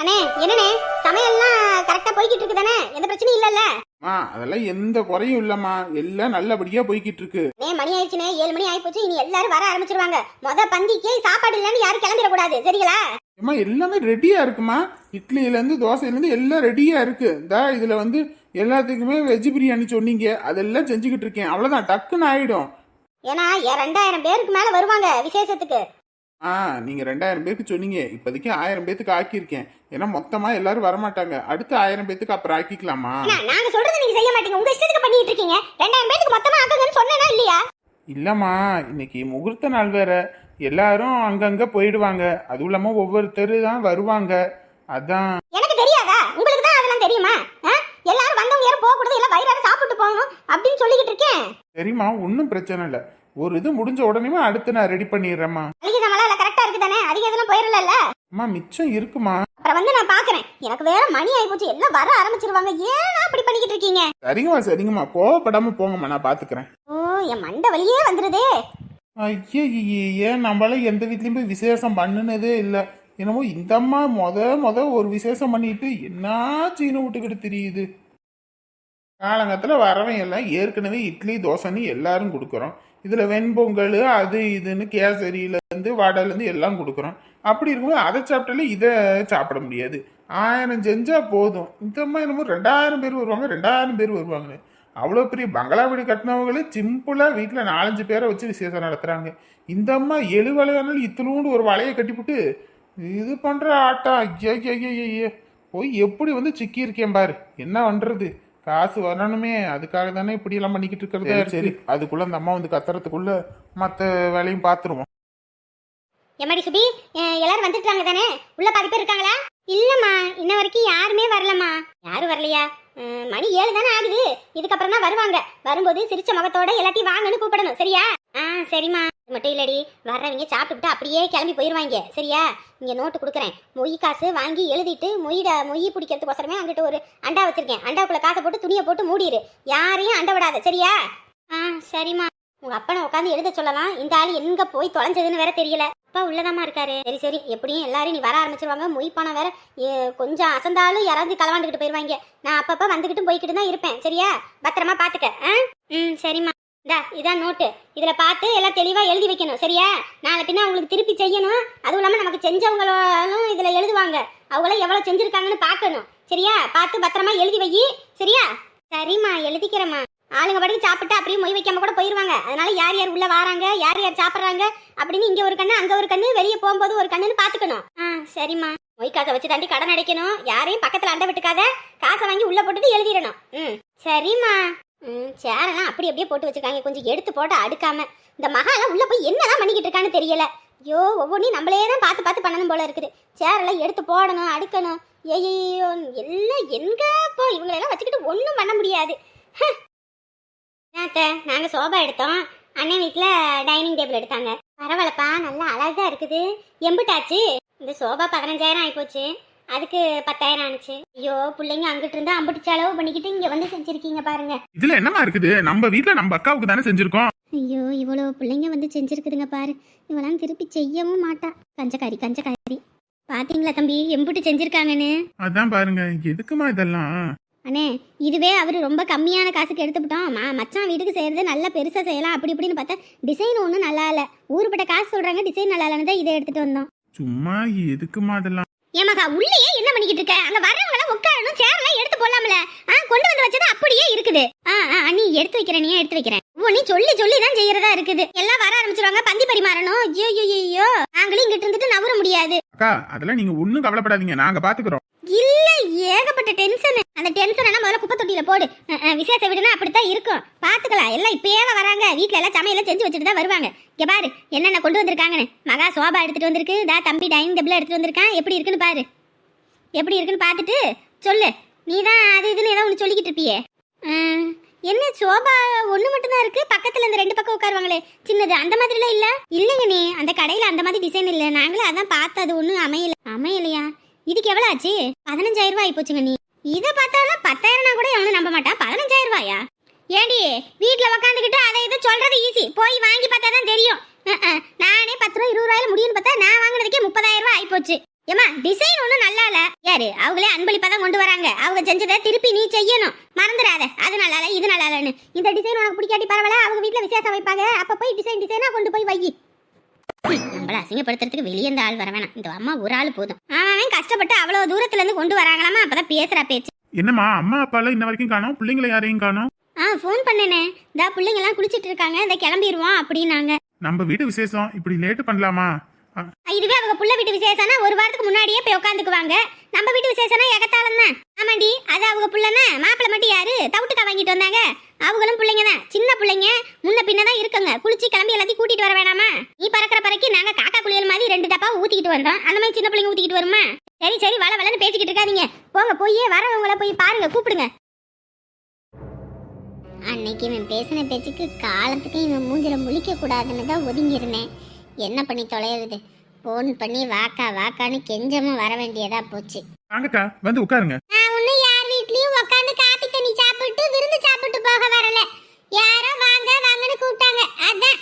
அண்ணே என்னண்ணே? சமையல்லாம் கரெக்டா போய்கிட்டு இருக்கு தானே எந்த பிரச்சனையும் இல்லல்ல? அம்மா அதெல்லாம் எந்த குறையும் இல்லம்மா. எல்லாம் நல்லபடியா போய்கிட்டு இருக்கு நே மணி ஆயிடுச்சுனே ஏழு மணி ஆயிப்போச்சு. இனி எல்லாரும் வர ஆரம்பிச்சிருவாங்க. மொத பந்திக்கே சாப்பாடு இல்லைன்னு யாரும் கிளம்பிடக்கூடாது. சரிங்களா? அம்மா எல்லாமே ரெடியா இருக்குமா? இட்லியில இருந்து தோசையில இருந்து எல்லாம் ரெடியா இருக்கு. இந்த இதுல வந்து எல்லாத்துக்குமே வெஜ் பிரியாணி சொன்னீங்க. அதெல்லாம் செஞ்சுக்கிட்டு இருக்கேன் அவ்வளவுதான். டக்குன்னு ஆயிடும். ஏன்னா ரெண்டாயிரம் பேருக்கு மேல வருவாங்க விசேஷத்துக்கு. ஆ நீங்க ரெண்டாயிரம் பேருக்கு சொன்னீங்க. இப்போதைக்கு ஆயிரம் பேத்துக்கு ஆக்கியிருக்கேன். ஏன்னா மொத்தமா எல்லாரும் வரமாட்டாங்க. அடுத்து ஆயிரம் பேத்துக்கு அப்புறம் ஆக்கிக்கலாமா? நாங்க சொல்றது நீங்க செய்ய மாட்டீங்க. உங்க இஷ்டத்துக்கு பண்ணிட்டு இருக்கீங்க. ரெண்டாயிரம் பேருக்கு மொத்தமா ஆக்குங்கன்னு சொன்னேனா இல்லையா? இல்லம்மா இன்னைக்கு முகூர்த்த நாள் வேற. எல்லாரும் அங்கங்க போயிடுவாங்க. அதுவும் இல்லாம ஒவ்வொருத்தர் தான் வருவாங்க. அதான். எனக்கு தெரியாதா? உங்களுக்கு தான் அதெல்லாம் தெரியுமா? எல்லாரும் வந்தவங்க யாரும் போக கூடாது எல்லாம் வயிறார சாப்பிட்டு போகணும் அப்படின்னு சொல்லிக்கிட்டு இருக்கேன். சரிம்மா ஒன்றும் பிரச்சனை இல்லை. ஒரு இது முடிஞ்ச உடனே அடுத்து நான் ரெடி பண்ணிடுறேம்மா. மளிகை சாமான் கரெக்டா இருக்கு தானே அதிகம் இதெல்லாம் போயிடல அம்மா மிச்சம் இருக்குமா? அப்புறம் வந்து நான் பாக்குறேன். எனக்கு வேற மணி ஆகி போச்சு எல்லாம் வர ஆரம்பிச்சிருவாங்க. ஏன்னா அப்படி பண்ணிக்கிட்டு இருக்கீங்க? சரிங்கம்மா சரிங்கம்மா. கோவப்படாம போங்கம்மா நான் பாத்துக்கிறேன். ஓ என் மண்டை வலியே வந்துருதே. ஐயே ஏன் நம்மளால எந்த வீட்லயும் போய் விசேஷம் பண்ணுனதே இல்லை. என்னமோ இந்த அம்மா மொத மொத ஒரு விசேஷம் பண்ணிட்டு என்ன சீனை விட்டுக்கிட்டு தெரியுது? காலங்கத்தில் வரவன் எல்லாம் ஏற்கனவே இட்லி தோசைன்னு எல்லாரும் கொடுக்குறோம். இதில் வெண்பொங்கல் அது இதுன்னு கேசரியிலேருந்து வடையிலேருந்து எல்லாம் கொடுக்குறோம். அப்படி இருக்கும்போது அதை சாப்பிட்டாலே இதை சாப்பிட முடியாது. ஆயிரம் செஞ்சால் போதும். இந்த மாதிரி என்னமோ ரெண்டாயிரம் பேர் வருவாங்க ரெண்டாயிரம் பேர் வருவாங்கன்னு அவ்வளோ பெரிய பங்களா வீடு கட்டினவங்களே சிம்பிளாக வீட்டில் நாலஞ்சு பேரை வச்சு விசேஷம் நடத்துகிறாங்க இந்த அம்மா எழு வலையானாலும் இத்தலூண்டு ஒரு வலையை கட்டிவிட்டு இது பண்ணுற ஆட்டம் ஐயோ ஐயோ ஐயோ போய் எப்படி வந்து சிக்கியிருக்கேன் பாரு. என்ன பண்ணுறது காசு வரணுமே அதுக்காக தானே இப்படி எல்லாம் பண்ணிக்கிட்டு இருக்கிறது சரி அதுக்குள்ள அந்த அம்மா வந்து கத்துறதுக்குள்ள மற்ற வேலையும் பார்த்துருவோம் எம்மாடி சுபி எல்லாரும் வந்துட்டாங்க தானே? உள்ள பாதி பேர் இருக்காங்களா? இல்லம்மா இன்ன வரைக்கும் யாருமே வரலம்மா. யாரும் வரலையா? மணி ஏழு தானே ஆகுது. இதுக்கப்புறம் தான் வருவாங்க. வரும்போது சிரிச்ச முகத்தோட எல்லாத்தையும் வாங்கன்னு கூப்பிடணும். சரியா? ஆ சரிம்மா. மட்டும் இல்லடி வர்றவங்க சாப்பிட்டுட்டு அப்படியே கிளம்பி போயிடுவாங்க சரியா? இங்க நோட்டு கொடுக்குறேன். மொய் காசு வாங்கி எழுதிட்டு மொய்ட மொய் பிடிக்கிறதுக்கோசரமே அங்கிட்டு ஒரு அண்டா வச்சிருக்கேன். அண்டாவுக்குள்ள காசை போட்டு துணியை போட்டு மூடிடு யாரையும் அண்டை விடாத. சரியா? ஆ சரிம்மா. உங்க அப்பனை உட்காந்து எழுத சொல்லலாம். இந்த ஆள் எங்க போய் தொலைஞ்சதுன்னு வேற தெரியல. அப்பா உள்ளதாம்மா இருக்காரு. சரி சரி. எப்படியும் எல்லாரும் நீ வர ஆரம்பிச்சிருவாங்க. மொய் பணம் வேற கொஞ்சம் அசந்தாலும் யாராவது களவாண்டுக்கிட்டு போயிருவாங்க. நான் அப்பப்ப வந்துகிட்டும் போய்கிட்டு தான் இருப்பேன். சரியா? பத்திரமா பாத்துக்க ஆ? ம் சரிம்மா. டா இதான் நோட்டு இதில் பார்த்து எல்லாம் தெளிவாக எழுதி வைக்கணும் சரியா? நாளை பின்ன அவங்களுக்கு திருப்பி செய்யணும். அதுவும் இல்லாமல் நமக்கு செஞ்சவங்களும் இதில் எழுதுவாங்க. அவங்களாம் எவ்வளோ செஞ்சுருக்காங்கன்னு பார்க்கணும் சரியா? பார்த்து பத்திரமா எழுதி வை சரியா? சரிம்மா எழுதிக்கிறேம்மா. ஆளுங்க படிக்கு சாப்பிட்டு அப்படியே மொய் வைக்காம கூட போயிடுவாங்க அதனால யார் யார் உள்ளே வராங்க யார் யார் சாப்பிட்றாங்க அப்படின்னு இங்கே ஒரு கண்ணு அங்கே ஒரு கண்ணு வெளியே போகும்போது ஒரு கண்ணுன்னு பார்த்துக்கணும். ஆ சரிம்மா. மொய் காசை வச்சு தாண்டி கடன் அடைக்கணும். யாரையும் பக்கத்தில் அண்டை விட்டுக்காத. காசை வாங்கி உள்ளே போட்டுட்டு எழுதிடணும். ம் சரிம்மா. ம் சேரெல்லாம் அப்படி அப்படியே போட்டு வச்சிருக்காங்க. கொஞ்சம் எடுத்து போட்டு அடுக்காம. இந்த மகாலாம் உள்ளே போய் என்னதான் பண்ணிக்கிட்டு இருக்கான்னு தெரியல. ஐயோ ஒவ்வொன்றையும் நம்மளே தான் பார்த்து பார்த்து பண்ணணும் போல இருக்குது. சேரெல்லாம் எடுத்து போடணும் அடுக்கணும். ஐயோ எல்லாம் எங்க போ? இவங்களெல்லாம் வச்சுக்கிட்டு ஒன்றும் பண்ண முடியாது. அத்தை? நாங்கள் சோபா எடுத்தோம். அண்ணன் வீட்டில் டைனிங் டேபிள் எடுத்தாங்க. பரவாயில்லப்பா நல்லா அழகாக இருக்குது. எம்பிட்டாச்சு? இந்த சோபா பதினஞ்சாயிரம் ஆகிப்போச்சு அதுக்கு பத்தாயிரம் ஆனுச்சு ஐயோ பிள்ளைங்க அங்கிட்டு இருந்து அம்பிட்டு செலவு பண்ணிக்கிட்டு இங்கே வந்து செஞ்சிருக்கீங்க பாருங்க. இதுல என்னமா இருக்குது? நம்ம வீட்ல நம்ம அக்காவுக்கு தானே செஞ்சிருக்கோம். ஐயோ இவ்வளோ பிள்ளைங்க வந்து செஞ்சிருக்குதுங்க பாரு. இவளாம் திருப்பி செய்யவும் மாட்டா. கஞ்சக்காரி கஞ்சக்காரி. பாத்தீங்களா தம்பி? எம்பிட்டு செஞ்சிருக்காங்கன்னு. அதான் பாருங்க எதுக்குமா இதெல்லாம்? அண்ணே இதுவே அவர் ரொம்ப கம்மியான காசுக்கு எடுத்துக்கிட்டோம் மா மச்சான் வீட்டுக்கு செய்கிறது நல்லா பெருசாக செய்யலாம். அப்படி இப்படின்னு பார்த்தா டிசைன் ஒன்றும் நல்லா இல்லை. ஊருப்பட்ட காசு சொல்கிறாங்க டிசைன் நல்லா இல்லைன்னு தான் இதை எடுத்துகிட்டு வந்தோம். சும்மா எதுக்குமா அதெல்லாம் ஏமாக்கா உள்ளேயே என்ன பண்ணிக்கிட்டு இருக்க? அங்க வரவங்கள உட்காரணும் சேர்லாம் எடுத்து போடலாம்ல. ஆ கொண்டு வந்து வச்சது அப்படியே இருக்குது. ஆ ஆ நீ எடுத்து வைக்கிற நீ எடுத்து வைக்கிறேன். நீ சொல்லி சொல்லி தான் செய்யறதா இருக்குது. எல்லாம் வர ஆரம்பிச்சிருவாங்க பந்தி பரிமாறணும். ஐயோ ஐயோ ஐயோ நாங்களும் இங்கிட்டு இருந்துட்டு நவர முடியாது. அக்கா அதெல்லாம் நீங்க ஒண்ணும் கவலைப்படாதீங்க. நாங்க பாத்துக்கிறோம். இல்ல ஏகப்பட்ட டென்ஷன் அந்த டென்ஷன் முதல்ல குப்பை தொட்டியில போடு விசேஷ வீடுனா அப்படித்தான் இருக்கும். பாத்துக்கலாம் எல்லாம் இப்பயே வராங்க. வீட்டில் எல்லாம் சமையல செஞ்சு வச்சுட்டு தான் வருவாங்க. இங்க பாரு என்னென்ன கொண்டு வந்திருக்காங்கன்னு. மகா சோபா எடுத்துட்டு வந்திருக்கு. தா தம்பி டைனிங் டேபிள் எடுத்துட்டு வந்திருக்கான். எப்படி இருக்குன்னு பாரு. எப்படி இருக்குன்னு பார்த்துட்டு சொல்லு. நீ தான் அது இதுன்னு ஏதோ ஒன்று சொல்லிக்கிட்டு இருப்பியே. என்ன சோபா ஒன்று மட்டும்தான் இருக்கு? பக்கத்தில் இந்த ரெண்டு பக்கம் உட்காருவாங்களே. சின்னது அந்த மாதிரிலாம் இல்லை? இல்லைங்க நீ அந்த கடையில் அந்த மாதிரி டிசைன் இல்லை. நாங்களும் அதான் பார்த்து அது ஒன்றும் அமையல அமையலையா? இதுக்கு எவ்வளவு ஆச்சு? பதினஞ்சாயிரம் ரூபாய் போச்சுங்க நீ. இதை பார்த்தாலும் பத்தாயிரம்னா கூட எவனும் நம்ப மாட்டான். பதினஞ்சாயிரம் ரூபாயா? ஏடி வீட்டில் உக்காந்துக்கிட்டு அதை இதை சொல்றது ஈஸி போய் வாங்கி பார்த்தா தான் தெரியும். நானே பத்து ரூபா இருபது ரூபாயில முடியும்னு பார்த்தா நான் வாங்கினதுக்கே முப்பதாயிரம் ரூபாய் ஆயிப்போச்சு ஏமா டிசைன் ஒன்றும் நல்லா இல்லை. யாரு? அவங்களே அன்பளிப்பா தான் கொண்டு வராங்க. அவங்க செஞ்சதை திருப்பி நீ செய்யணும். மறந்துடாத. அது நல்லா இல்லை இது நல்லா இல்லைன்னு. இந்த டிசைன் உனக்கு பிடிக்காட்டி பரவாயில்ல அவங்க வீட்டில் விசேஷம் வைப்பாங்க. அப்போ போய் டிசைன் டிசைனாக கொண்டு போய் வை. நம்மள அசிங்கப்படுத்துறதுக்கு வெளியே இந்த ஆள் வர வேணாம். இந்த அம்மா ஒரு ஆள் போதும். அவன் கஷ்டப்பட்டு அவ்வளவு தூரத்துல இருந்து கொண்டு வராங்களாமா? அப்பதான் பேசுறா பேச்சு. என்னம்மா அம்மா அப்பாலாம் இன்ன வரைக்கும் காணோம்? பிள்ளைங்களை யாரையும் காணோம்? ஆ ஃபோன் பண்ணேனே. இந்த பிள்ளைங்க எல்லாம் குளிச்சிட்டு இருக்காங்க. இந்த கிளம்பிடுவோம் அப்படின்னாங்க. நம்ம வீட்டு விசேஷம் இப்படி லேட்டு பண்ணலாமா? இதுவே அவங்க புள்ள வீட்டு விசேஷம்னா ஒரு வாரத்துக்கு முன்னாடியே போய் உட்காந்துக்குவாங்க நம்ம வீட்டு விசேஷம்னா எகத்தாலம் தான் ஆமாண்டி அது அவங்க புள்ளனா? மாப்பிள்ளை மட்டும் யாரு? தவிட்டுக்கா வாங்கிட்டு வந்தாங்க. அவங்களும் பிள்ளைங்க தான் சின்ன பிள்ளைங்க. முன்ன பின்ன தான் இருக்குங்க. குளிச்சு கிளம்பி எல்லாத்தையும் கூட்டிட்டு வர வேணாமா? நீ பறக்கிற பறக்கி நாங்க காக்கா குளியல் மாதிரி ரெண்டு டப்பா ஊத்திக்கிட்டு வந்தோம். அந்த மாதிரி சின்ன பிள்ளைங்க ஊத்திக்கிட்டு வருமா? சரி சரி வள வளன்னு பேசிக்கிட்டு இருக்காதீங்க. போங்க போய் வரவங்கள போய் பாருங்க கூப்பிடுங்க. அன்னைக்கு இவன் பேசின பேச்சுக்கு காலத்துக்கு இவன் மூஞ்சில முழிக்க கூடாதுன்னு தான் ஒதுங்கியிருந்தேன். என்ன பண்ணி தொலைகிறது ஃபோன் பண்ணி வாக்கா வாக்கான்னு கெஞ்சமும் வர வேண்டியதா போச்சு. வாங்கக்கா வந்து உட்காருங்க. நான் ஒன்னும் யார் வீட்லயும் உட்காந்து காப்பி தண்ணி சாப்பிட்டு விருந்து சாப்பிட்டு போக வரல. யாரோ வாங்க வாங்கன்னு கூப்பிட்டாங்க. அதான்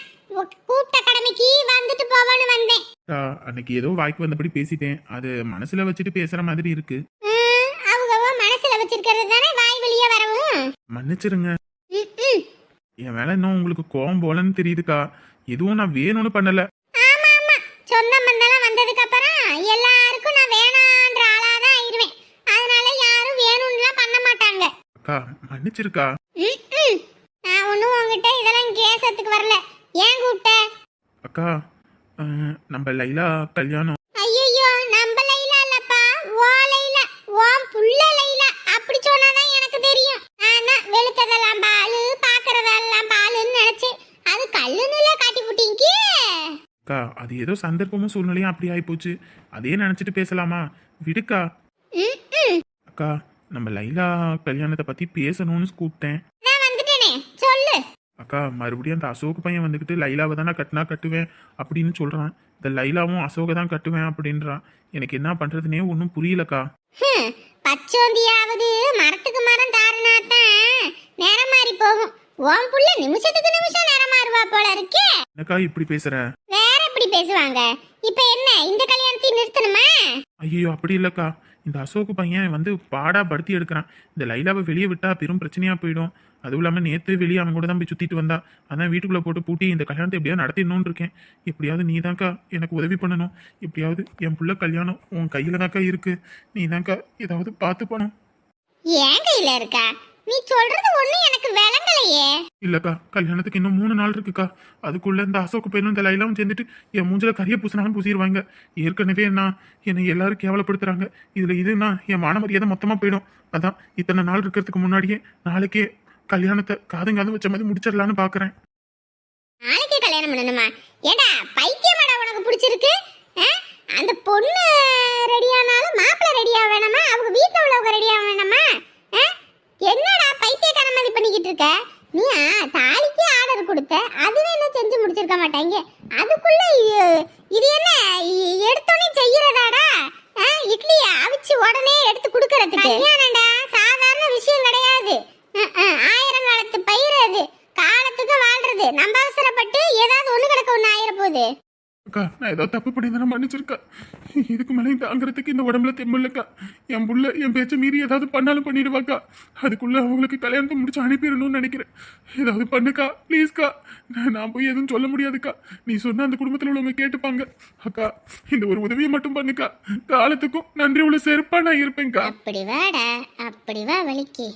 கூப்பிட்ட கடமைக்கு வந்துட்டு போவான்னு வந்தேன். அன்னைக்கு ஏதோ வாய்க்கு வந்தபடி பேசிட்டேன். அது மனசுல வச்சுட்டு பேசுற மாதிரி இருக்கு. அவங்க மனசுல வச்சிருக்கிறது தானே வாய் வெளியே வரவும்? மன்னிச்சிருங்க. என் வேலை இன்னும் உங்களுக்கு கோவம் போலன்னு தெரியுதுக்கா. எதுவும் நான் வேணும்னு பண்ணல. சொந்த பந்தெல்லாம் வந்ததுக்கு அப்புறம் எல்லாருக்கும் நான் வேணான்ற ஆளா தான் ஆயிருவேன். அதனால யாரும் வேணும்னுலாம் பண்ண மாட்டாங்க. அக்கா மன்னிச்சிருக்கா. நான் ஒன்றும் உங்ககிட்ட இதெல்லாம் கேசத்துக்கு வரல. ஏன் கூப்பிட்ட? அக்கா நம்ம லைலா கல்யாணம். ஐயோ நம்ம லைலா இல்லப்பா. ஓ லைலா. ஓம் புள்ள லைலா. அப்படி சொன்னாதான் எனக்கு தெரியும். ஆனா வெளுத்ததெல்லாம் பாலு பாக்குறதெல்லாம் பாலுன்னு நினைச்சேன். அது கல்லுன்னு காட்டி புட்டீங்க. அக்கா அது ஏதோ சந்தர்ப்பமும் சூழ்நிலையும் அப்படி ஆயிப்போச்சு. அதே நினைச்சிட்டு பேசலாமா? விடுக்கா. அக்கா நம்ம லைலா கல்யாணத்தை பத்தி பேசணும்னு கூப்பிட்டேன். அக்கா மறுபடியும் அந்த அசோக் பையன் வந்துக்கிட்டு லைலாவை தான் நான் கட்டினா கட்டுவேன்? அப்படின்னு சொல்றான். இந்த லைலாவும் அசோக தான் கட்டுவேன் அப்படின்றான். எனக்கு என்ன பண்றதுனே ஒன்றும் புரியலக்கா. பச்சோந்தியாவது மரத்துக்கு மரம் தாருனாத்தான் நேரம் மாறி போகும். ஓம் புள்ள நிமிஷத்துக்கு நிமிஷம் நேரம் மாறுவா போல இருக்கே. என்னக்கா இப்படி பேசுற? வேற எப்படி பேசுவாங்க? இப்ப என்ன இந்த கல்யாணத்தை நிறுத்தணுமா? ஐயோ அப்படி இல்லக்கா. இந்த அசோக் பையன் வந்து பாடா படுத்தி எடுக்கிறான். இந்த லைலாவை வெளியே விட்டா பெரும் பிரச்சனையா போயிடும். அதுவும் இல்லாமல் நேற்று வெளியே அவன் கூட தான் போய் சுற்றிட்டு வந்தா. அதான் வீட்டுக்குள்ளே போட்டு பூட்டி இந்த கல்யாணத்தை எப்படியாவது நடத்திடணும்னு இருக்கேன். எப்படியாவது நீ தான்க்கா எனக்கு உதவி பண்ணணும். எப்படியாவது என் புள்ள கல்யாணம் உன் கையில் தான்க்கா இருக்கு. நீ தான்க்கா ஏதாவது பார்த்து போனோம் என் கையில இருக்கா? நீ சொல்றது ஒண்ணு எனக்கு விளங்கலையே. இல்லக்கா கல்யாணத்துக்கு இன்னும் மூணு நாள் இருக்குக்கா. அதுக்குள்ள இந்த அசோக் பையனும் இந்த லைலாவும் சேர்ந்துட்டு என் மூஞ்சில கரிய பூசினாலும் பூசிடுவாங்க ஏற்கனவே நான் என்னை எல்லாரும் கேவலப்படுத்துறாங்க. இதுல இதுனா என் மான மரியாதை மொத்தமா போயிடும். அதான் இத்தனை நாள் இருக்கிறதுக்கு முன்னாடியே நாளைக்கே கல்யாணத்தை காதும் காதும் வச்ச மாதிரி முடிச்சிடலான்னு பாக்குறேன். நாளைக்கு கல்யாணம் பண்ணணுமா? ஏடா பைத்தியமாடா உனக்கு பிடிச்சிருக்கு ஆ? அந்த பொண்ணு ரெடியானாலும் மாப்பிள்ளை ரெடியா வேணாமா அவங்க வீட்டில் உள்ளவங்க ரெடியா வேணாமா ஆ? என்னடா பைத்தியக்கார மாதிரி பண்ணிக்கிட்டு இருக்க நீ ஆ, தாலிக்கு ஆர்டர் கொடுத்த அதுவே என்ன செஞ்சு முடிச்சிருக்க மாட்டாங்க அதுக்குள்ள இது- இது என்ன இ- எடுத்தோடனே செய்யறதாடா ஆ, இட்லியை அவிச்சு உடனே எடுத்து கொடுக்கறதுக்கு கல்யாணம்டா சாதாரண விஷயம் கிடையாது அஹ், அஹ், ஆயிரம் காலத்து பயிர் அது காலத்துக்கு வாழ்றது நம்ம அவசரப்பட்டு ஏதாவது ஒண்ணு கிடக்க ஒண்ணு ஆயிர போகுது அக்கா நான் ஏதோ தப்பு பண்ணியிருந்தேன் மன்னிச்சிருக்கா இதுக்கு மேலே தாங்கிறதுக்கு இந்த உடம்புல தெம்பில்லக்கா என் புள்ள என் பேச்சை மீறி ஏதாவது பண்ணாலும் பண்ணிடுவாக்கா. அதுக்குள்ள அவங்களுக்கு கல்யாணத்தை முடிச்சு அனுப்பிடணும்னு நினைக்கிறேன். ஏதாவது பண்ணுக்கா ப்ளீஸ்க்கா நான் நான் போய் எதுவும் சொல்ல முடியாதுக்கா. நீ சொன்ன அந்த குடும்பத்தில் உள்ளவங்க கேட்டுப்பாங்க. அக்கா இந்த ஒரு உதவியை மட்டும் பண்ணுக்கா. காலத்துக்கும் நன்றி உள்ள செருப்பா நான் இருப்பேன்க்கா. அப்படி வாடா அப்படி வா வலிக்கு.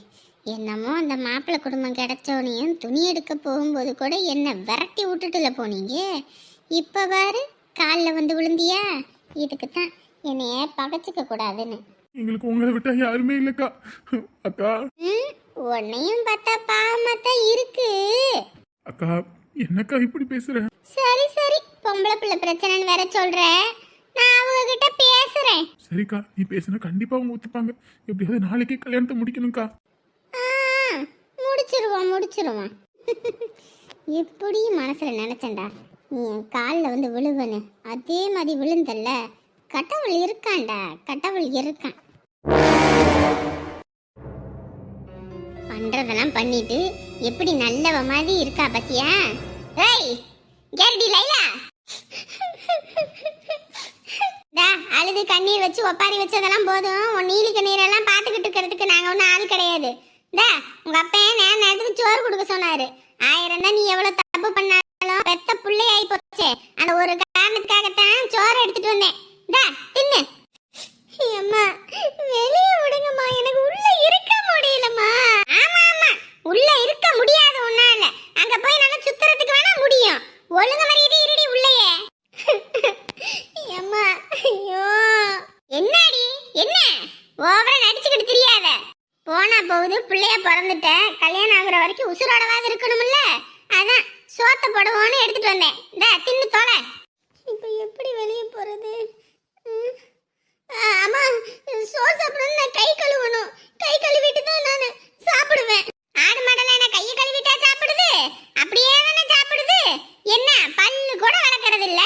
என்னமோ அந்த மாப்பிள்ளை குடும்பம் கிடைச்சோனையும் துணி எடுக்க போகும்போது கூட என்னை விரட்டி விட்டுட்டுல போனீங்க. இப்போ பாரு காலில் வந்து விழுந்தியா? இதுக்கு தான் என்னைய பகச்சிக்க கூடாதுன்னு. எங்களுக்கு உங்களை விட்டா யாருமே இல்லைக்கா. அக்கா. ம் உன்னையும் பார்த்தா பாவமா தான் இருக்கு. அக்கா என்னக்கா இப்படி பேசுற? சரி சரி. பொம்பளை பிள்ளை பிரச்சனைன்னு வேற சொல்ற. நான் அவங்க கிட்ட பேசுறேன். சரிக்கா நீ பேசுனா கண்டிப்பா அவங்க ஒத்துப்பாங்க. எப்படியாவது நாளைக்கே கல்யாணத்தை முடிக்கணும்க்கா. ஆ, முடிச்சிருவோம் முடிச்சிருவோம். எப்படி மனசுல நினைச்சேன்டா. நீ என் காலில் வந்து விழுவனு அதே மாதிரி விழுந்தல்ல. கடவுள் இருக்கான்டா. கடவுள் இருக்கான். பண்றதெல்லாம் பண்ணிட்டு எப்படி நல்லவ மாதிரி இருக்கா பத்தியா? ஏய் கேரடி லைலா. டா அழுது கண்ணீர் வச்சு ஒப்பாரி வச்சதெல்லாம் போதும். உன் நீலி கண்ணீரெல்லாம் பார்த்துக்கிட்டு இருக்கிறதுக்கு நாங்கள் ஒன்றும் ஆள் கிடையாது. டா உங்க அப்பன் நேர நேரத்துக்கு சோறு கொடுக்க சொன்னாரு. ஆயிரம் தான் நீ எவ்வளோ தப்பு பண்ணாலும் பெத்த புள்ளை ஆகி போச்சே. அந்த ஒரு காரணத்துக்காகத்தான் சோறு எடுத்துட்டு வந்தேன். டா தின்னு. அம்மா வெளியே விடுங்கம்மா. எனக்கு உள்ள இருக்க முடியலம்மா. ஆமா ஆமா. உள்ள இருக்க முடியாது உன்னால. அங்க போய் நல்லா சுத்துறதுக்கு வேணா முடியும். ஒழுங்கு மரியாதை இருடி உள்ளேயே. அம்மா ஐயோ. என்னடி? என்ன? ஓவரா நடிச்சுக்கிட்டு தெரியாத? போனா போகுது பிள்ளைய பிறந்துட்ட. கல்யாணம் ஆகுற வரைக்கும் உசுரோடவாது இருக்கணும்ல. அதான் சோத்த போடுவோன்னு எடுத்துட்டு வந்தேன். இந்த தின்னு தொலை. இப்போ எப்படி வெளியே போறது ம். ஆ, அம்மா சோறு சாப்பிடணும் நான் கை கழுவணும் கை கழுவிட்டு தான் நான் சாப்பிடுவேன் ஆடு மாடெல்லாம் என்ன கையை கழுவிட்டா சாப்பிடுது அப்படியே தானே சாப்பிடுது என்ன பல்லு கூட வளர்க்கறது இல்ல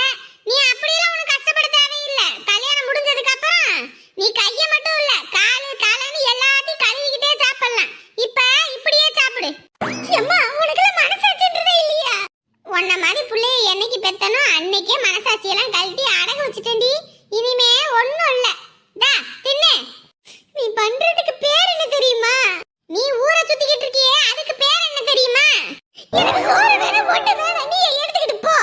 நீ அப்படியெல்லாம் உனக்கு கஷ்டப்பட தேவையில்லை கல்யாணம் முடிஞ்சதுக்கு அப்புறம் நீ கையை மட்டும் இல்ல காலு காலன்னு எல்லாத்தையும் கழுவிக்கிட்டே சாப்பிடலாம் இப்ப இப்படியே சாப்பிடு அம்மா உனக்குலாம் மனசாட்சின்றதே இல்லையா உன்ன மாதிரி புள்ளைய என்னைக்கு பெத்தனோ அன்னைக்கே மனசாட்சியெல்லாம் கழட்டி அடகு வச்சுட்டேன்டி இனிமே ஒண்ணும் இல்ல டா தின்னு நீ பண்றதுக்கு பேர் என்ன தெரியுமா நீ ஊரை சுத்திக்கிட்டு இருக்கியே அதுக்கு பேர் என்ன தெரியுமா எனக்கு சோறு வேணும் போட்டு வேணும் நீ எடுத்துக்கிட்டு போ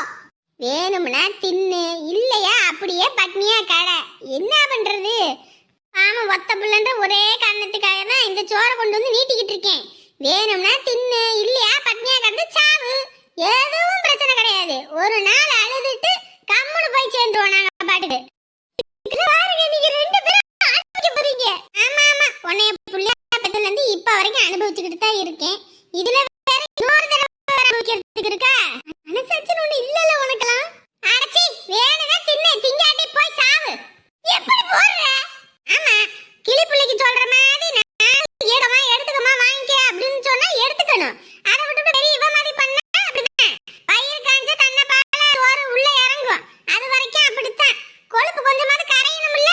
வேணும்னா தின்னு இல்லையா அப்படியே பட்னியா கடை என்ன பண்றது ஆமா ஒத்த புள்ளன்ற ஒரே காரணத்துக்காக தான் இந்த சோறை கொண்டு வந்து நீட்டிக்கிட்டு இருக்கேன். வேணும்னா தின்னு இல்லையா பட்னியா கடந்து சாவு. எதுவும் பிரச்சனை கிடையாது. ஒரு நாள் அழுதுட்டு கம்முனு போய் சேர்ந்துருவோம் நாங்க பாட்டுக்கு. பாருங்க நீங்க ரெண்டு பேரும் அனுபவிக்க போறீங்க. ஆமா ஆமா. உன்னைய புள்ளியா பெத்ததுல இருந்து இப்ப வரைக்கும் அனுபவிச்சுக்கிட்டு தான் இருக்கேன். இதுல வேற இன்னொரு தடவை வேற அனுபவிக்கிறதுக்கு இருக்கா மனசாட்சின்னு ஒண்ணு இல்லல உனக்கெல்லாம் அடச்சி வேணும்னா தின்னு திங்காட்டி போய் சாவு எப்படி போடுற ஆமா கிளி புள்ளைக்கு சொல்ற மாதிரி நான் எடுக்கமா எடுத்துக்கமா வாங்கிக்க அப்படின்னு சொன்னா எடுத்துக்கணும் அதை விட்டுட்டு பெரிய இவ மாதிரி பண்ணா அப்படிதான் பயிர் காஞ்ச தன்னை பால சோறு உள்ள இறங்கும் அது வரைக்கும் அப்படித்தான் கொழுப்பு கொஞ்சமாவது கரையணும்ல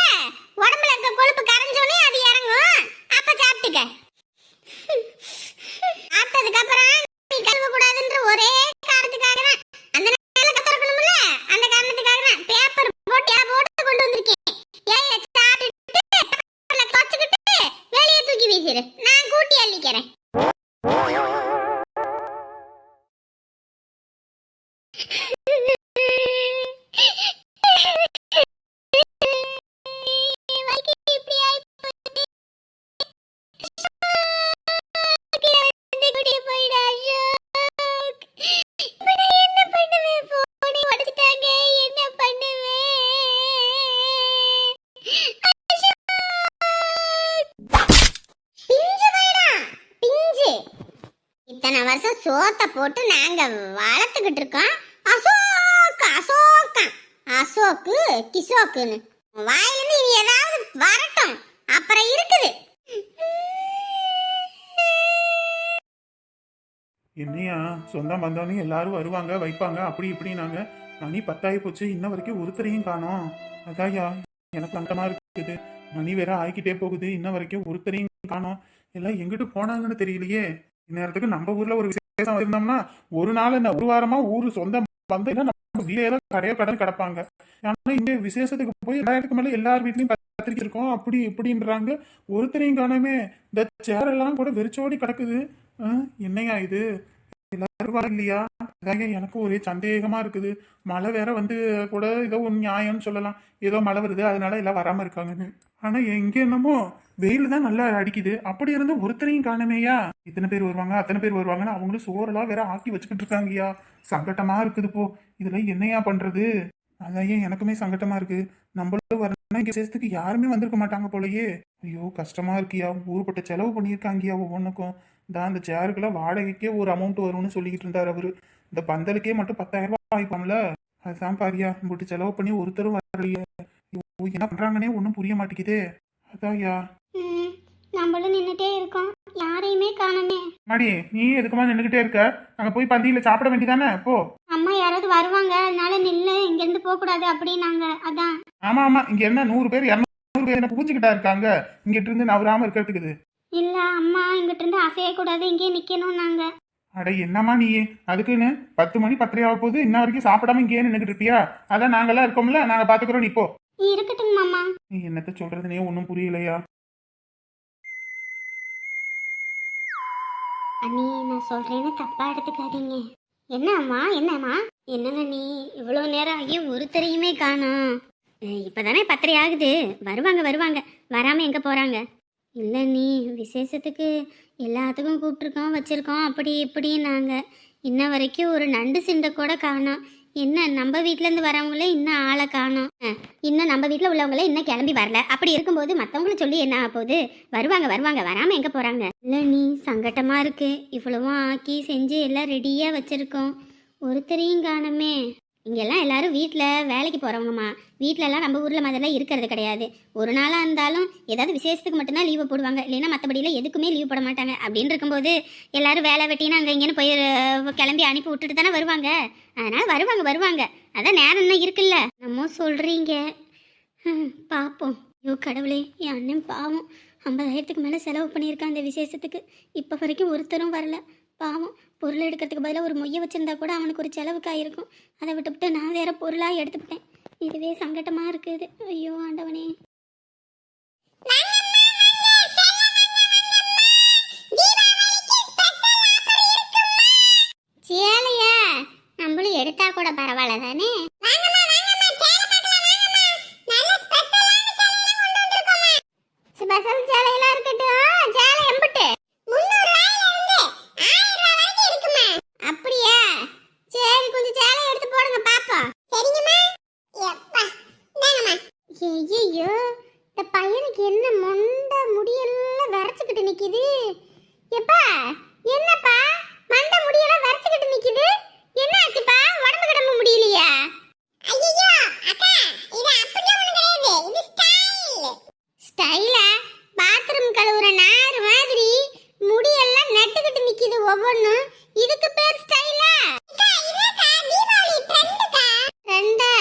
உடம்புல இருக்க கொழுப்பு கரைஞ்சோனே அது இறங்கும் அப்ப சாப்பிட்டுக்க சாப்பிட்டதுக்கு அப்புறம் நீ கழுவ கூடாதுன்ற ஒரே காரணத்துக்காக தான் அந்த நேரம் கத்துறக்கணும்ல அந்த காரணத்துக்காக தான் பேப்பர் போட்டு ஏன் போட்டு கொண்டு வந்திருக்கேன் ஏன் சாப்பிட்டுட்டு பேப்பர்ல துவச்சுக்கிட்டு வெளியே தூக்கி வீசிடு நான் கூட்டி அள்ளிக்கிறேன் வாழ்க்கை இப்படி ஆயிப்போச்சு. கீழே விழுந்து கூட்டிட்டு போயிடு, அசோக். இப்ப நான் என்ன பண்ணுவேன்? phone ஐ உடைச்சிட்டாங்க. என்ன பண்ணுவேன்? அசோக். பிஞ்சு போயிடும், பிஞ்சு. இத்தனை வருஷம் சோத்த போட்டு நாங்க வளர்த்துக்கிட்டு இருக்கோம். அசோக் அசோக்கா. அசோக்கு கிசோக்குன்னு வாயிலிருந்து இனி ஏதாவது வரட்டும். அப்புறம் இருக்குது. என்னையா? சொந்தம் வந்தவனே எல்லாரும் வருவாங்க வைப்பாங்க அப்படி இப்படி நாங்க மணி பத்தாயி போச்சு இன்ன வரைக்கும் ஒருத்தரையும் காணோம். அதாயா எனக்கு அந்தமா இருக்குது. மணி வேற ஆகிக்கிட்டே போகுது இன்ன வரைக்கும் ஒருத்தரையும் காணோம். எல்லாம் எங்கிட்டு போனாங்கன்னு தெரியலையே. இந்நேரத்துக்கு நம்ம ஊர்ல ஒரு விசேஷம் இருந்தோம்னா ஒரு நாள் என்ன ஒரு வாரமா ஊரு சொந்தம் வந்தீங்கன்னா நம்ம தான் கடையோ கடன் கிடப்பாங்க. ஆனா இங்க விசேஷத்துக்கு போய் எல்லாத்துக்கு மேல எல்லார் வீட்லயும் பத்திரிக்கை இருக்கோம் அப்படி இப்படின்றாங்க. ஒருத்தரையும் காணாமே இந்த சேர் எல்லாம் கூட வெறிச்சோடி கிடக்குது. என்னையா என்னய்யா இது? எல்லாரும் இல்லையா அதாங்க எனக்கும் ஒரே சந்தேகமா இருக்குது. மழை வேற வந்து கூட ஏதோ ஒன்று நியாயம்னு சொல்லலாம். ஏதோ மழை வருது அதனால எல்லாம் வராம இருக்காங்கன்னு. ஆனா எங்க என்னமோ வெயில் தான் நல்லா அடிக்குது. அப்படி இருந்து ஒருத்தரையும் காணமேயா? இத்தனை பேர் வருவாங்க அத்தனை பேர் வருவாங்கன்னு அவங்களும் சோறெல்லாம் வேற ஆக்கி வச்சுக்கிட்டு இருக்காங்கய்யா. சங்கட்டமா இருக்குது போ. இதுல என்னையா பண்றது? அதான் ஏன் எனக்குமே சங்கட்டமா இருக்கு. நம்மளும் வரணும் இங்க விசேஷத்துக்கு யாருமே வந்திருக்க மாட்டாங்க போலயே. ஐயோ கஷ்டமா இருக்கியா ஊருப்பட்ட செலவு பண்ணியிருக்காங்கய்யா ஒவ்வொன்றுக்கும் தான் அந்த சேருக்குலாம் வாடகைக்கே ஒரு அமௌண்ட் வரும்னு சொல்லிக்கிட்டு இருந்தார் அவரு. இந்த பந்தலுக்கே மட்டும் பத்தாயிரம் ரூபாய் ஆயிப்பாம்ல அதுதான் பாரியா போட்டு செலவு பண்ணி ஒருத்தரும் வரலையே. என்ன பண்றாங்கன்னே ஒன்றும் புரிய மாட்டேங்குதே. அதான்யா. ம், நம்மளும் நின்னுட்டே இருக்கோம். யாரையுமே காணுமே. மாடி நீ எதுக்குமா நின்றுகிட்டே இருக்க? அங்க போய் பந்தியில சாப்பிட வேண்டியதானே? போ. அம்மா யாராவது வருவாங்க அதனால நில்லு இங்கிருந்து போக கூடாது அப்படின்னாங்க. அதான். ஆமா ஆமா இங்க என்ன நூறு பேர் இரநூறு பேர் என்ன புரிஞ்சுக்கிட்டா இருக்காங்க? இங்கிட்டு இருந்து நவராம இருக்கிறதுக்கு இல்ல அம்மா இங்கிட்ட இருந்து அசைய கூடாது இங்கே நிக்கணும் நாங்க அட என்னம்மா நீ? அதுக்குன்னு பத்து மணி பத்தரை ஆக போகுது இன்ன வரைக்கும் சாப்பிடாம இங்கேயே நின்றுட்டு இருப்பியா? அதான் நாங்கெல்லாம் இருக்கோம்ல நாங்க பாத்துக்கிறோம் நீ போ. இருக்கட்டும் மாமா. நீ என்னத்த சொல்றதுனே ஒன்றும் புரியலையா? அண்ணி நான் சொல்கிறேன்னு தப்பாக எடுத்துக்காதீங்க. என்ன அம்மா என்னம்மா? என்னங்க நீ? இவ்வளோ நேரம் ஆகியும் ஒருத்தரையுமே காணோம் இப்போ தானே பத்திரை ஆகுது. வருவாங்க வருவாங்க. வராமல் எங்கே போகிறாங்க இல்லை நீ விசேஷத்துக்கு எல்லாத்துக்கும் கூப்பிட்ருக்கோம் வச்சுருக்கோம். அப்படி இப்படி நாங்கள் இன்ன வரைக்கும் ஒரு நண்டு சிண்டை கூட காணோம். என்ன நம்ம வீட்டிலேருந்து வரவங்களே இன்னும் ஆளை காணோம். இன்னும் நம்ம வீட்டில் உள்ளவங்களே இன்னும் கிளம்பி வரல. அப்படி இருக்கும்போது மற்றவங்கள சொல்லி என்ன ஆக போகுது? வருவாங்க வருவாங்க. வராமல் எங்கே போகிறாங்க இல்லை நீ சங்கட்டமாக இருக்கு. இவ்வளவும் ஆக்கி செஞ்சு எல்லாம் ரெடியாக வச்சுருக்கோம். ஒருத்தரையும் காணமே. இங்கெல்லாம் எல்லாரும் வீட்டில் வேலைக்கு போகிறவங்கம்மா வீட்டிலலாம் நம்ம ஊரில் மாதிரிலாம் இருக்கிறது கிடையாது. ஒரு நாளாக இருந்தாலும் ஏதாவது விசேஷத்துக்கு மட்டும்தான் லீவு போடுவாங்க. இல்லைன்னா மற்றபடியில் எதுக்குமே லீவ் போட மாட்டாங்க. அப்படின்னு இருக்கும்போது எல்லாரும் வேலை வெட்டின்னு அங்கே இங்கேன்னு போய் கிளம்பி அனுப்பி விட்டுட்டு தானே வருவாங்க. அதனால் வருவாங்க வருவாங்க. அதான் நேரம் இன்னும் இருக்குல்ல. நம்ம சொல்கிறீங்க பார்ப்போம் ஐயோ கடவுளே என் அண்ணன் பாவம். ஐம்பதாயிரத்துக்கு மேலே செலவு பண்ணியிருக்கேன் அந்த விசேஷத்துக்கு. இப்போ வரைக்கும் ஒருத்தரும் வரல. பாவம். பொருள் எடுக்கிறதுக்கு பதிலாக ஒரு மொய்யை வச்சுருந்தா கூட அவனுக்கு ஒரு செலவுக்காயிருக்கும் அதை விட்டுவிட்டு நான் வேற பொருளாக எடுத்துக்கிட்டேன் இதுவே சங்கட்டமாக இருக்குது. ஐயோ ஆண்டவனே. சேலையா? நம்மளும் எடுத்தா கூட பரவாயில்ல தானே ஸ்பெஷல் சேலையெல்லாம் இருக்கட்டும் சேலை எம்பிட்டு அப்படியா சரி கொஞ்சம் சேலை எடுத்து போடுங்க பாப்போம் சரிங்கம்மா எப்பா இந்தாங்கம்மா ஐயோ இந்த பையனுக்கு என்ன மொண்டை முடியெல்லாம் விரைச்சுக்கிட்டு நிக்குது எப்பா என்னப்பா மண்டை முடியெல்லாம் விரைச்சுக்கிட்டு நிக்குது என்ன ஆச்சுப்பா உடம்பு கிடம்பு முடியலையா ஐயோ அக்கா இது அப்படியே ஒண்ணு கிடையாது இது ஸ்டைல் ஸ்டைலா பாத்ரூம் கழுவுற நார் மாதிரி முடியெல்லாம் நட்டுக்கிட்டு நிக்குது ஒவ்வொன்றும் இதுக்கு பேர் ஸ்டைலா ட்ரெண்டா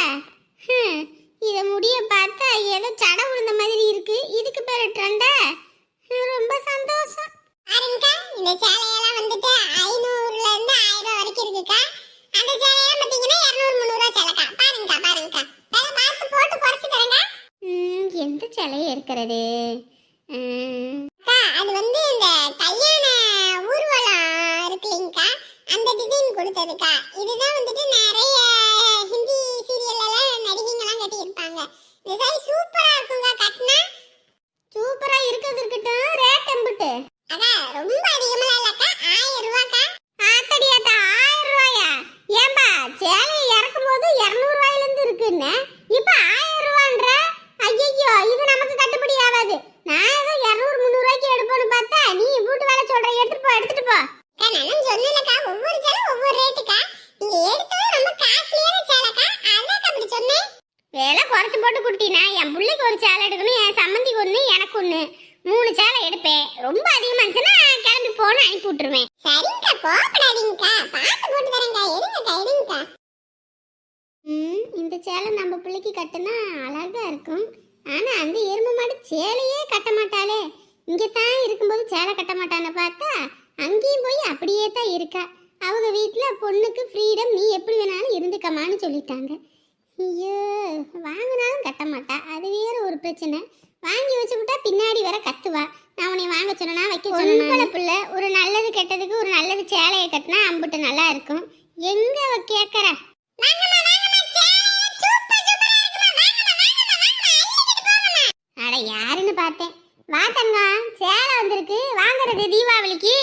இத முடிய பார்த்தா ஏதோ சட விழுந்த மாதிரி இருக்கு. இதுக்கு பேர் ட்ரெண்டா ரொம்ப சந்தோஷம். இந்த சேலைய வந்துட்டு ஐநூறுல இருந்து ஆயிரம் ரூபாய் வரைக்கும் இருக்குக்கா அந்த சேலையெல்லாம் பாத்தீங்கன்னா இருநூறு முந்நூறுவா சேலைக்கா பாருங்கக்கா பாருங்கக்கா வேலை பார்த்து போட்டு குறைச்சு தரேங்க எந்த சேலை அது வந்து இந்த கல்யாண ஊர்வலம் இருக்கு இல்லைங்கக்கா. அந்த டிசைன் கொடுத்ததுக்கா. இதுதான் வந்துட்டு நிறைய ஹிந்தி சீரியல்ல எல்லாம் நடிகைங்கெல்லாம் கட்டியிருப்பாங்க. இந்த சாரி சூப்பரா இருக்குங்க கட்டினா? சூப்பரா இருக்கிறது இருக்கட்டும் ரேட் எம்பிட்டு அதான் ரொம்ப அதிகமா இல்லக்கா ஆயிரம் ரூபாக்கா ஆத்தடியாத்தா ஆயிரம் ரூபாயா ஏன்பா சேலை இறக்கும் போது இருநூறு ரூபாயில இருந்து இருக்குன்னு இப்ப ஆயிரம் ரூபான்ற ஐயோ இது நமக்கு கட்டுப்படி ஆகாது நான் ஏதோ இருநூறு முந்நூறு ரூபாய்க்கு எடுப்போம்னு பார்த்தா நீ வீட்டு வேலை சொல்ற எடுத்துட்டு போ எடுத்துட்டு போ நானும் சொன்னேன்க்கா ஒவ்வொரு சேலை ஒவ்வொரு ரேட்டுக்கா நீங்க எடுத்தது ரொம்ப காஸ்ட்லியான சேலைக்கா அதான் அப்படி சொன்னேன் வேலை குறைச்சு போட்டு குட்டினா என் பிள்ளைக்கு ஒரு சேலை எடுக்கணும் என் சம்மந்திக்கு பொண்ணு. மூணு சேலை எடுப்பேன். ரொம்ப அதிகமா இருந்துச்சுன்னா கிளம்பி போன அனுப்பி விட்டுருவேன். சரிங்கக்கா கோபப்படாதீங்கக்கா பார்த்து போட்டு தரேங்கக்கா எடுங்கக்கா எடுங்கக்கா. ம் இந்த சேலை நம்ம பிள்ளைக்கு கட்டினா அழகா இருக்கும். ஆனா அந்த எருமை மாடு சேலையே கட்ட மாட்டாளே. இங்கே தான் இருக்கும்போது சேலை கட்ட மாட்டான்னு பார்த்தா அங்கேயும் போய் அப்படியே தான் இருக்கா. அவங்க வீட்டில் பொண்ணுக்கு ஃப்ரீடம் நீ எப்படி வேணாலும் இருந்துக்கமான்னு சொல்லிட்டாங்க. ஐயோ வாங்கினாலும் கட்ட மாட்டா. அது வேற ஒரு பிரச்சனை. வாங்கி வச்சுக்கிட்டா பின்னாடி வேற கத்துவா. நான் உன்னை வாங்க சொன்னா வைக்க சொன்ன புள்ள ஒரு நல்லது கெட்டதுக்கு ஒரு நல்லது சேலையை கட்டினா அம்புட்டு நல்லா இருக்கும். எங்க அவ கேக்குறா? அட யாருன்னு பார்த்தேன். வா தங்கம் சேலை வந்திருக்கு. வாங்குறது தீபாவளிக்கு.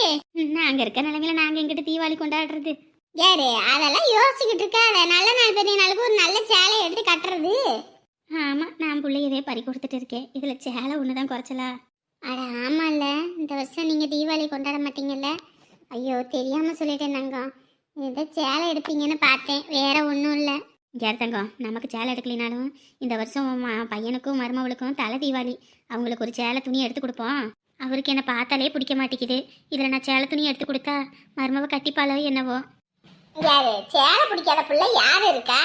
நாங்க இருக்க நிலைமையில நாங்க எங்கிட்ட தீபாவளி கொண்டாடுறது? யாரு அதெல்லாம் யோசிச்சுக்கிட்டு இருக்காத நல்ல நாள் பெரிய நாளுக்கு ஒரு நல்ல சேலை எடுத்து கட்டுறது ஆமா நான் பிள்ளையவே பறி கொடுத்துட்டு இருக்கேன் இதுல ஒன்று தான் குறைச்சலா. அட ஆமால்ல. இந்த வருஷம் நீங்க தீபாவளி கொண்டாட மாட்டீங்கல்ல? ஐயோ தெரியாமல் சொல்லிட்டேன் தங்கம். ஏதோ சேலை எடுப்பீங்கன்னு பார்த்தேன். வேற ஒன்றும் இல்லை. யார் தங்கம்? நமக்கு சேலை எடுக்கலினாலும் இந்த வருஷம் பையனுக்கும் மருமவளுக்கும் தலை தீபாவளி. அவங்களுக்கு ஒரு சேலை துணி எடுத்து கொடுப்போம். அவருக்கு என்னை பார்த்தாலே பிடிக்க மாட்டேங்குது. இதில் நான் சேலை துணி எடுத்து கொடுத்தா மருமவ கட்டிப்பாளோ என்னவோ? யாரு? சேலை பிடிக்காத பிள்ளை யார் இருக்கா?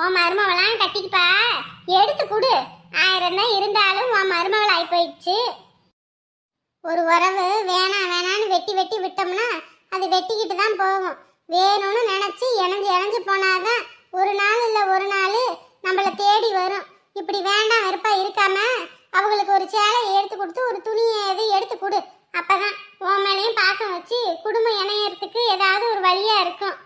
உன் மருமவளாம் கட்டிக்குப்பா. எடுத்து கொடு. ஆயிரம் தான் இருந்தாலும் உன் மருமகள் ஆகி போயிடுச்சு ஒரு உறவு வேணாம் வேணான்னு வெட்டி வெட்டி விட்டோம்னா அது வெட்டிக்கிட்டு தான் போகும். வேணும்னு நினச்சி இணைஞ்சு இணைஞ்சு போனாதான் ஒரு நாள் இல்லை ஒரு நாள் நம்மளை தேடி வரும். இப்படி வேண்டாம் வெறுப்பாக இருக்காம அவங்களுக்கு ஒரு சேலையை எடுத்து கொடுத்து ஒரு துணியை எது எடுத்து கொடு. அப்பதான் உன் மேலேயும் பாசம் வச்சு குடும்பம் இணையறதுக்கு ஏதாவது ஒரு வழியாக இருக்கும்.